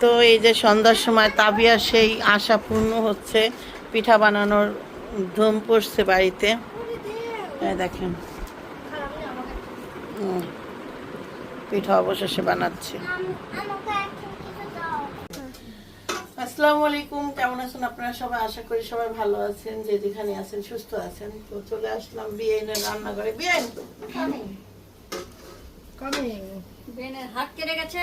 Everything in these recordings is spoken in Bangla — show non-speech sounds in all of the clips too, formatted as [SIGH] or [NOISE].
তো এই যে সন্ধ্যার সময় তাবিয়া সেই আশা পূর্ণ হচ্ছে, পিঠা বানানোর ধুম পড়ছে বাড়িতে। দেখেন। পিঠা অবশেষে বানাচ্ছে। আসসালামু আলাইকুম, কেমন আছেন আপনারা সবাই? আশা করি সবাই ভালো আছেন, যে যেখানে আছেন সুস্থ আছেন। তো চলে আসলাম বিয়েনের রান্নাঘরে। বিয়েন বেনের হাত কেটে গেছে।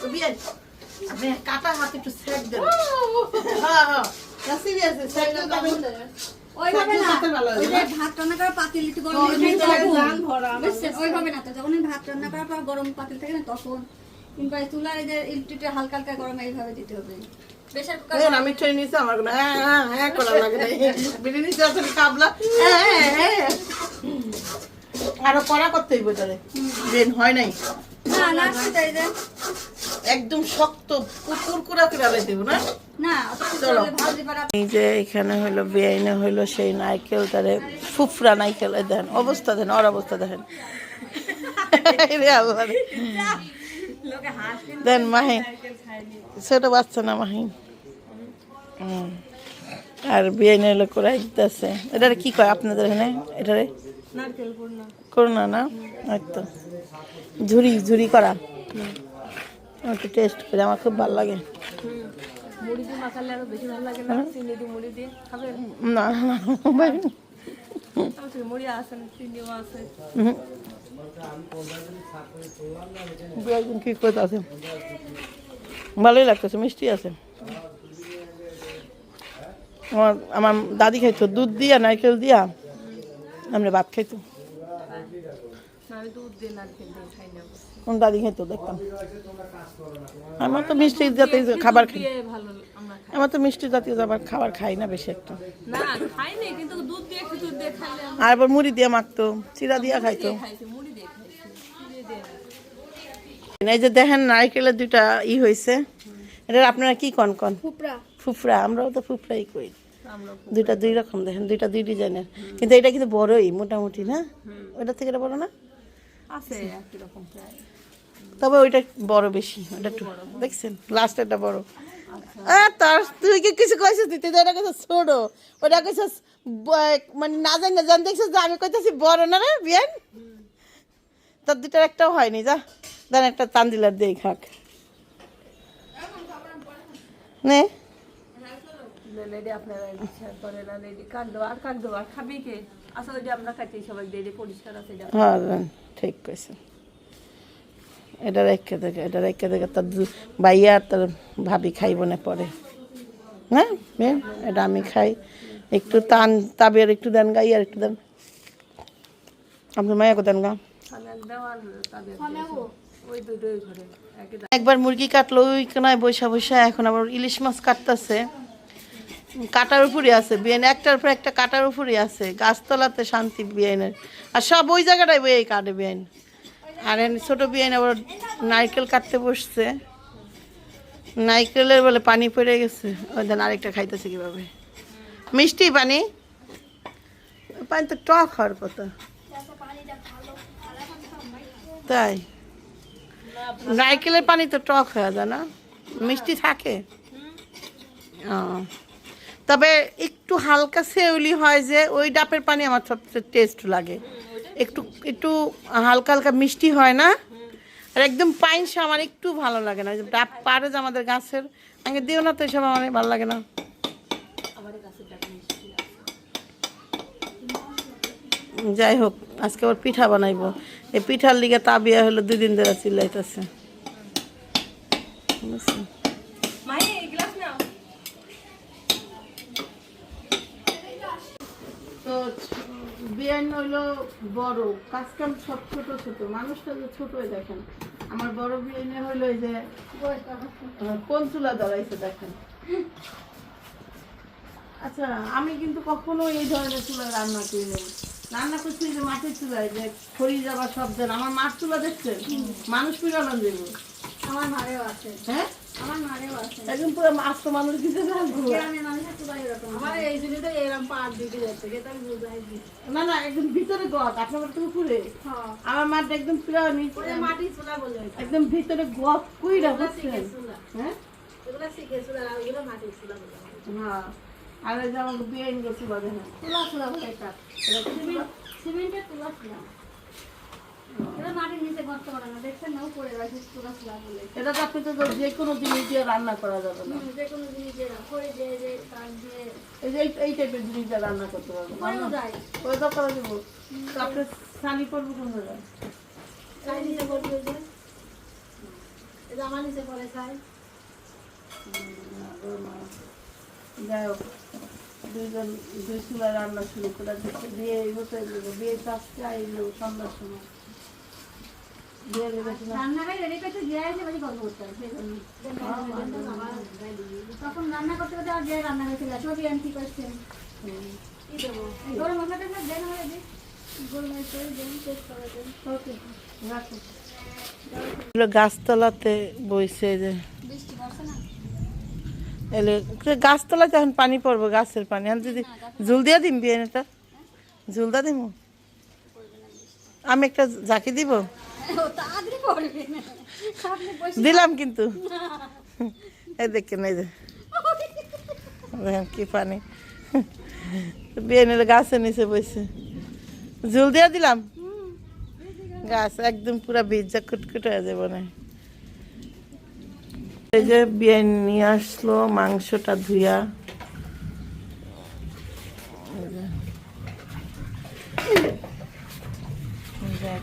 তো আপনি কাটা হাত একটু সেক দেন। হ্যাঁ হ্যাঁ। না সিরিয়াস সেক দেন ওইভাবে না। ওই যে ভাত রান্না করা পাতিল একটু গরম ওর ভিতরে তখন জান ভরা আমার বুঝছেন? ওইভাবে না তো যখন ভাত রান্না করার পর গরম পাতিল থাকে না তখন কিংবা চুলার এই যে একটু হালকা হালকা গরম এইভাবে দিতে হবে। আমি ট্রেন নিছি আমার কোনো হ্যাঁ হ্যাঁ হ্যাঁ করা লাগে না। বিরিয়ানি চাচ্ছেন কাবলা। হ্যাঁ হ্যাঁ হ্যাঁ। আরও কড়া করতে হইব তাহলে। বেন হয় নাই। একদম শক্ত কুরকুরা করে দেব না। হলে এই যে এখানে হইল বেআইনে হইল সেই নাইকেল তারে ফুফরা নাইকেল দেখেন অবস্থা দেখেন ওর অবস্থা দেখেন। [LAUGHS] আল্লাহ দেন মাহি। ছোট বাচ্চা না মাহি। হুম। আর করাই দিতেছে। এটারে কি কয় আপনাদের এখানে? এটারে? করোনা না? হয়তো ঝুরি ঝুরি করা? একটু টেস্ট করে আমার খুব ভালো লাগে। না? একজন কি করতে আছে। ভালোই লাগতেছে মিষ্টি আছে। আমার আমার দাদি খাইতো দুধ দিয়া নারকেল দিয়া। আমরা ভাত খাইতো। দাদি দেখতাম। আমার তো মিষ্টি জাতীয় খাবার খাই। আমরা খাই। আমার তো মিষ্টি জাতীয় খাবার খাবার খাই না বেশি একটা। আর মুড়ি দিয়ে মাখতো চিরা দিয়া খাইতো। এই যে দেখেন নারকেলের দুটা ই হয়েছে এটা আপনারা কি কন কন? ফুপরা ফুফরা আমরাও তো ফুফরাই কই আমরা দুইটা দুই রকম দেখেন দুইটা দুই ডিজাইনের। কিন্তু এটা কিন্তু বড়ই মোটামুটি না? ওটা থেকে এটা বড় না? আছে একই রকম প্রায়। তবে ওইটা বড় বেশি ওটা একটু দেখছেন? লাস্ট এটা বড়। আহ, তার তুই কি কিছু কইছিস তুই তো এটা কইছিস ছোট। ওটা কইছিস মানে না জানি না জান দেখছিস যে আমি কইতেছি বড় না রে বিয়ান? তার দুটার একটাও হয়নি যা। দেন একটা তান্দিলার দিয়ে খাক। নে? লেডি আপনারা করে না লেডি কাট দেবো আর কাট দেবো আর খাবি কে? আসলে যে আমরা খাইছি সবাই পরিষ্কার আছে এটা হ্যাঁ ঠিক কইছে। এটা রেখে দেখে এটা রেখে দেখে তার ভাইয়া আর তার ভাবি খাইব না পরে। হ্যাঁ বেন, এটা আমি খাই। একটু টান তাবিয়ার একটু দেন গা ইয়ার একটু দেন। আপনার মায়াকে দেন গা। একই একবার মুরগি কাটলো ওই কোনায় বৈশা বৈশা এখন আবার ইলিশ মাছ কাটতেছে। কাটার উপরে আছে, বিয়ান, একটার পর একটা কাটার উপরে আছে, গাছতলাতে শান্তি বিয়ানের। আর সব ওই জায়গাটায় বই কাটে বিয়ান। আর ছোট বিয়ান আবার নারকেল কাটতে বসছে। নারকেলের বলে পানি পড়ে গেছে, ওই দেন আরেকটা খাইতেছে কীভাবে? মিষ্টি পানি? পানি তো টক হওয়ার কথা। তাই? নারকেলের পানি তো টক হয়ে যায় না? মিষ্টি থাকে? ও। তবে একটু হালকা সেউলি হয় যে ওই ডাবের পানি আমার সবচেয়ে টেস্ট লাগে। একটু একটু হালকা হালকা মিষ্টি হয় না? আর একদম পাইনসা আমার একটু ভালো লাগে না। ডাব পারে যে আমাদের গাছের আগে দিও না তো এসব আমার ভালো লাগে না। যাই হোক, আজকে আবার পিঠা বানাইবো। এই পিঠার লিগে তাবিয়া হলো দুই দিন ধরে চিল্লাইতেছে। বুঝছেন? তো বিয়ান হইল বড় কাজ কাম সব ছোট ছোট। মানুষটা ছোট দেখেন। আমার বড় হইল এই যে? কোন চুলা ধরাইছে দেখেন। আচ্ছা আমি কিন্তু কখনো এই ধরনের চুলা রান্না করি না রান্না করছি যে মাটির চুলায় যে খড়ি যাবার সব দেন। আমার মাঠ চুলা দেখছেন? মানুষ পিরানো দেব আমার মারেও আছে। হ্যাঁ? একদম পুরো মাছ তো মানুষ দিতে পার দিই। না না একদম ভিতরে গত আপনার থেকে উপরে। হ্যাঁ। আমার মাঠটা একদম পুরো। একদম ভিতরে গপ কুইরা বুঝছেন? হ্যাঁ? হ্যাঁ। আর আমার বিয়ে গেছিল দেখেন। তুলা তুলা বলে এটা। সিমেন্টের তুলা তুলা এটা করা না দেখছেন না? উপরে রাখি তুলা তুলা বলে। এটা তো আপনি তো যে কোনো জিনিস দিয়ে রান্না করা যাবে না। যে কোনো জিনিস দিয়ে করে দিয়ে যে তার দিয়ে। এই যে এই- এই টাইপের জিনিস দিয়ে রান্না করতে পারব করেও যায়। ওই তো করে দেবো আপনি সানি করব কোন জায়গায়? চাই নিচে করবি যে। এটা আমার নিচে পড়ে চাই যাই হোক দুইজন দুই চুলা রান্না শুরু করে দিচ্ছে। বিয়ে হতে দেবো বিয়ে আজকে আইলো সন্ধ্যার সময়। বিয়ে লেগেছে রেডি করতে দিয়ে আসে বাড়ি গল্প করতে হবে তখন রান্না করতে করতে আর যে রান্না হয়েছিল সবই আনতি করছেন হুম। কি দেবো। এই গরম মশলাটা সব দেন হয়ে দিন গরম মশলা দেন টেস্ট করে দেন। ওকে রাখো। গাছতলাতে বইছে যে এলে গাছতলাতে এখন পানি পড়ব গাছের পানি। আমি যদি ঝুল দিয়া দিম বিয়েটা ঝুল দা দিব আমি একটা ঝাঁকি দিব? দিলাম কিন্তু। এই দেখেন এই যে। দেখেন কি পানি। বিয়ে নিলে গাছের নিচে বসে। ঝুল দিয়া দিলাম? গাছ একদম পুরা ভিজা কুটকুট হয়ে যাবে না এই যে বিয়ে নিয়ে আসলো মাংসটা ধুইয়া। এই যে। দেখ,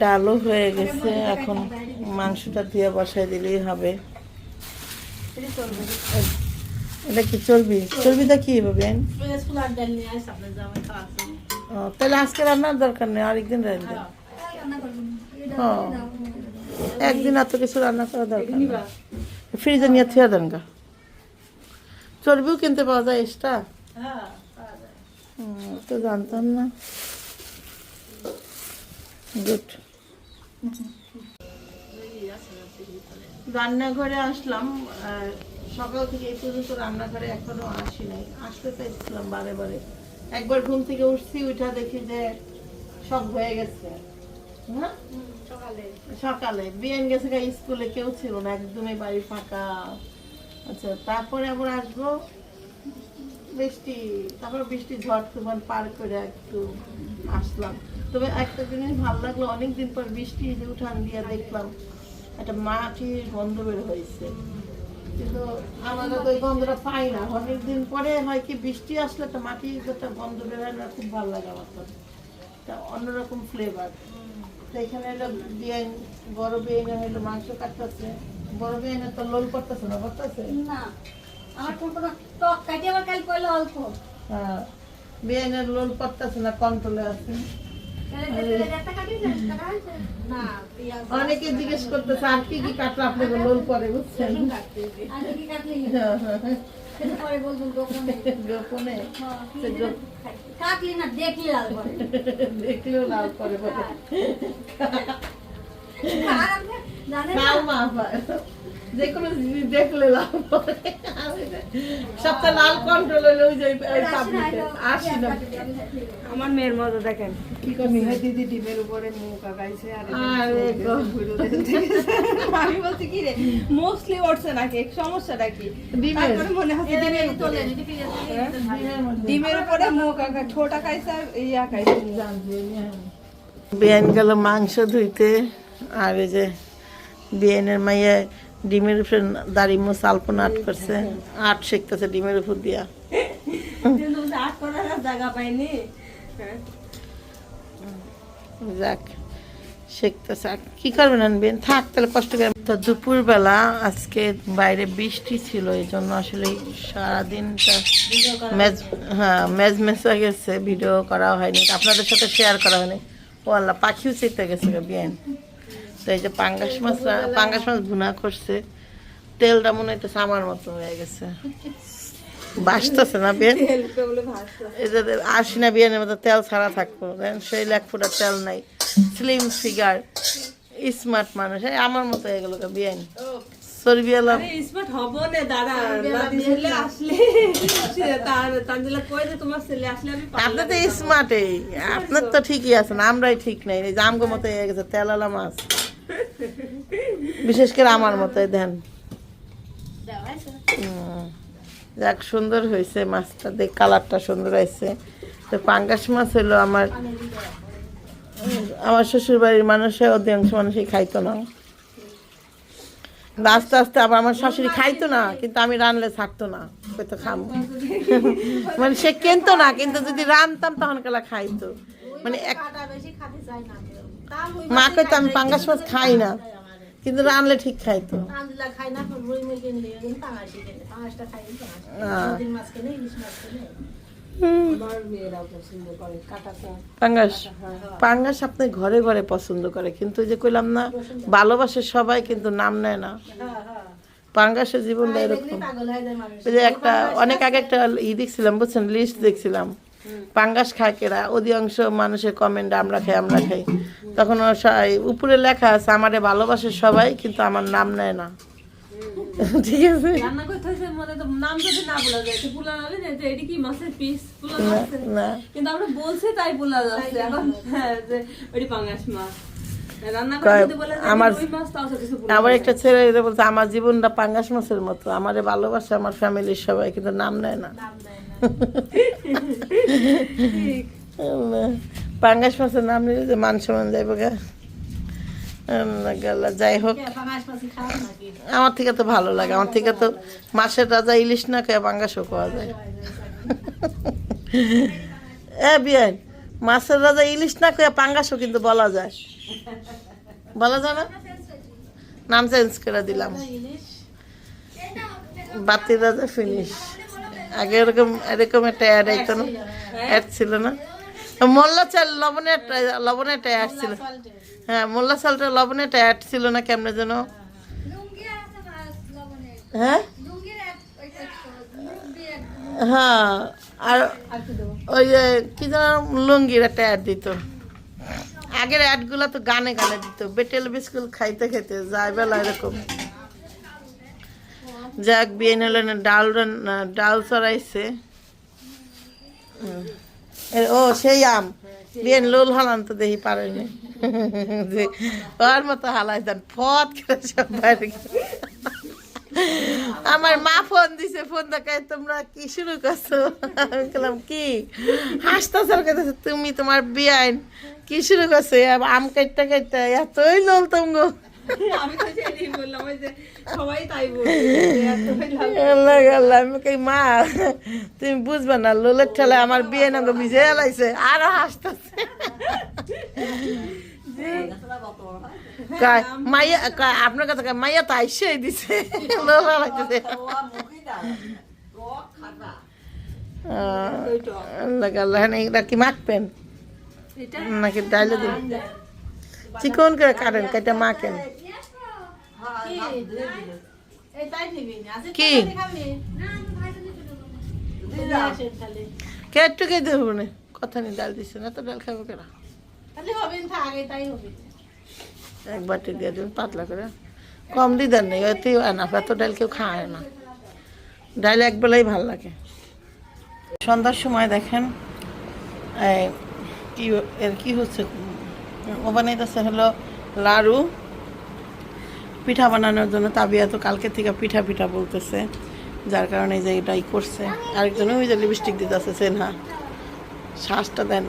ডালও হয়ে গেছে এখন মাংসটা দিয়ে বসাই দিলেই হবে। এটা কি চর্বি? চর্বিটা কি হবে ফুলার ডাল নিয়ে আসে আপনার জামাই খাওয়া ও, তাহলে আজকে রান্নার দরকার নেই আরেকদিন রান্না একদিন এত কিছু রান্না করা দরকার। ফ্রিজে নিয়ে থিয়া দেন গা। চর্বিও কিনতে পাওয়া যায় এক্সট্রা? হ্যাঁ তো জানতাম না। গুড রান্নাঘরে আসলাম সকাল থেকে এই পর্যন্ত রান্নাঘরে এখনও আসি নাই। আসতে চাইছিলাম বারে বারে। একবার ঘুম থেকে উঠছি, উঠা দেখি যে সব হয়ে গেছে। হ্যাঁ? সকালে। সকালে বিয়ান গেছে স্কুলে কেউ ছিল না, একদমই বাড়ি ফাঁকা। আচ্ছা তারপরে আবার আসব। বৃষ্টি, তারপর বৃষ্টি ঝড় তুফান পার করে একটু আসলাম। তবে একটা জিনিস ভালো লাগল, অনেকদিন পর বৃষ্টি যে উঠান দিয়ে দেখলাম, একটা মাটির গন্ধ বের হয়েছে। কিন্তু আমরা তো ওই গন্ধটা পাই না। অনেকদিন পরে হয় কি, বৃষ্টি আসলে মাটির একটা গন্ধ বের হয় না, খুব ভালো লাগে আমার তো। একটা অন্যরকম ফ্লেভার তো এখানে হলো বিয়াইন, বড় বিয়াইনে মাংস কাটতেছে। বড় বিয়াইনে তো লোল করতেছে না করতেছে না। আমার কোন কোনো টক কাটি আবার কাল করলে অল্প। হ্যাঁ লোল করতেছে না কন্ট্রোলে আছে। অনেকে জিজ্ঞেস করতেছে আর কি কি কাটলে আপনাকে লোল করে বুঝছেন? হ্যাঁ, পরে গোপনে। কাটলি না দেখলি লাল দেখলেও লাল বলে মা পায়। যে কোনো জিনিস দেখলে যে সবটা লাল কন্ট্রোল হলে ওই যে আসি না আমার মেয়ের মতো দেখেন। কি করবি? দিদি ডিমের উপরে মুখ আগাইছে আর আমি বলছি কি রে? মোস্টলি উঠছে নাকি? সমস্যাটা কি? ডিমের। মনে হচ্ছে ডিমের উপরে। হ্যাঁ? ডিমের উপরে মুখ আঁকা ঠোঁট আঁকাইছে আর ইয়ে আঁকাইছে বিয়ান গেল মাংস ধুইতে আর এই যে বিয়ানের মাইয়া ডিমের উপরে দাড়ি মুছ আলপনা আট করছে। আট শিখতেছে ডিমের উপর দিয়া। যাক, শিখতেছে। কি করবেন আনবেন? থাক, তাহলে কষ্ট করে। তো দুপুরবেলা আজকে বাইরে বৃষ্টি ছিল, এই জন্য আসলে সারাদিনটা মেজ হ্যাঁ মেজ মেসা গেছে, ভিডিও করা হয়নি। আপনাদের সাথে শেয়ার করা হয়নি। ও আল্লাহ, পাখিও চেতে গেছে বিয়ান। তো এই যে পাঙ্গাস মাছ পাঙ্গাস মাছ ভুনা করছে। তেলটা মনে হইতেছে আমার মতো হয়ে গেছে। বাসতেছে না বিয়ান? এই যে আসি না বিয়ানের মতো তেল ছাড়া থাকব। সেই এক ফুটা তেল নাই। স্লিম ফিগার স্মার্ট মানুষ। আমার মতো হয়ে গেল বিয়ান। সরবিয়ালা আরে স্মার্ট হব না দাঁড়া। ছেলে আসলে। তার তানজিলা কই যে তোমার ছেলে আসলে আমি আপনি তো স্মার্টই আপনার তো ঠিকই আছেন আমরাই ঠিক নাই। এই জামগো মতো হয়ে গেছে তেলালা মাছ। বিশেষ করে আমার মতো দেন। যাক সুন্দর হয়েছে মাছটা দেখ কালারটা সুন্দর হয়েছে। তো পাঙ্গাস মাছ হলো আমার আমার শ্বশুর বাড়ির মানুষে অধিকাংশ মানুষই খাইতো না। আস্তে আস্তে আবার আমার শাশুড়ি খাইতো না কিন্তু আমি রানলে ছাড়তো না হয়তো খাম। [LAUGHS] মানে সে কিনতো না কিন্তু যদি রানতাম তখন কালা খাইতো। মানে মা কইতো আমি পাঙ্গাস মাছ খাই না। কিন্তু রানলে ঠিক খাইতো। আহ। কাটা কম পাঙ্গাস? পাঙ্গাস আপনি ঘরে ঘরে পছন্দ করে কিন্তু যে কইলাম না ভালোবাসে সবাই কিন্তু নাম নেয় না। পাঙ্গাসের জীবনটা এরকম। যে একটা অনেক আগে একটা ই দেখছিলাম বুঝছেন? লিস্ট দেখছিলাম। পাঙ্গাস খায় কেরা? অধিকাংশ মানুষের কমেন্ট আমরা খাই আমরা খাই। তখন উপরে লেখা আছে আমারে ভালোবাসে সবাই কিন্তু আমার নাম নেয় না। ঠিক আছে। রান্না করতে মনে তো নাম যদি না বলা যায় তো বলা যাবে না? যে এটি কি মাছের পিস বলা যাচ্ছে না। কিন্তু আমরা বলছি তাই বলা যাচ্ছে। এখন হ্যাঁ যে ওটি পাঙ্গাস মাছ। আমার- একটা ছেলে বলছে আমার জীবনটা পাঙ্গাস মাছের মতো। আমারে ভালোবাসে আমার ফ্যামিলির সবাই কিন্তু নাম নেয় না। [LAUGHS] পাঙ্গাস মাছের নাম নিলে যে মান সম্মান যাইব গা। যাই হোক। আমার থেকে তো ভালো লাগে, আমার থেকে তো মাছের রাজা ইলিশ না খেয়ে পাঙ্গাসও খাওয়া যায়। এ, বিয়ান, মাছের রাজা ইলিশ না খেয়ে পাঙ্গাসও কিন্তু বলা যায়। বলা যায় না? নাম চেঞ্জ করে দিলাম। বাতির রাজা ফিনিশ আগে এরকম এরকম একটা অ্যাড আইতো না অ্যাড ছিল না? মোল্লা চাল লবণের লবণের অ্যাড ছিল। হ্যাঁ মোল্লা চালটা লবণের অ্যাড ছিল না কেমনে যেন? হ্যাঁ? হ্যাঁ আর ওই যেন দিত। আগের অ্যাডগুলো তো গানে গানে দিত। বেটেল খাইতে যায় বেলা এরকম। যাক ডাল ডাল চড়াইছে। ও, সেই আম। বিয়েন লোল হালান তো দেখি পারেনি যে, ওর মতো হালাই দেন ফত করে আমার মা ফোন দিছে, ফোন দেখায়, তোমরা কি শুরু করছ? বললাম, কি? হাসতেছে তুমি তোমার বিয়াইন কি শুরু করছ? আম কাটতে কাটতে, এতই লোল তোমগো। আমি তো সেটাই বললাম ওই যে সবাই তাই বলছে যে এতই লাভ। আল্লাহ আল্লাহ আমি কই মা তুমি বুঝবে না লোলের ঠেলে আমার বিয়ে নাঙ্গ ভিজে এলাইছে আরও হাসতেছে। কয়, মাইয়া আপনার কয়, মাইয়া তো আইসেই দিছে লোল আল্লাহ আল্লাহ এটা কি মাখবেন? নাকি ডাইলে দিন চিকন করে কাটেন কেটে মাখেন। কি? কে একটু দেবো না। কথা নেই ডাল দিছে না তো ডাল খাব কেনা এক বাটি দিয়ে দেবেন পাতলা করে। কম দিদার নেই ওই তুই আনা এত ডাল কেউ খায় না। ডাল এক বেলাই ভালো লাগে। সন্ধ্যার সময় দেখেন কি এর কি হচ্ছে? ও বানাইতেছে হলো লাড়ু। পিঠা বানানোর জন্য তাবিয়া তো কালকে থেকে পিঠা পিঠা বলতেছে, যার কারণে যে এটাই করছে। আরেকজন ওই যে লিপস্টিক দিতেছে, সেনহা। শ্বাসটা দেন।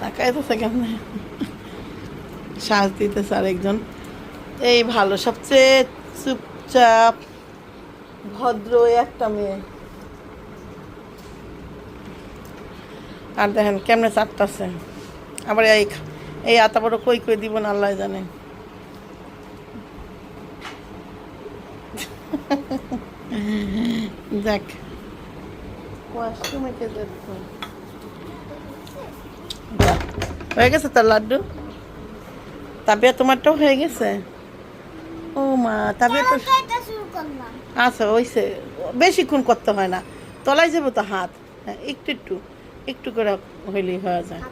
তাকাইতেছে কেমন? শ্বাস দিতেছে আরেকজন। এই ভালো, সবচেয়ে চুপচাপ, ভদ্র একটা মেয়ে। আর দেখেন কেমনে চাটতাছে আবার এই এই আতা বড় কই কই দিব না আল্লাহ জানে। দেখ। হয়ে গেছে তোর লাড্ডু? তাবিয়া তোমারটাও হয়ে গেছে? ও মা, তাবিয়া তো আচ্ছা ওইসে বেশিক্ষণ করতে হয় না। তলায় যাব তো হাত। হ্যাঁ একটু একটু। একটু করে হইলেই হয়ে যায়।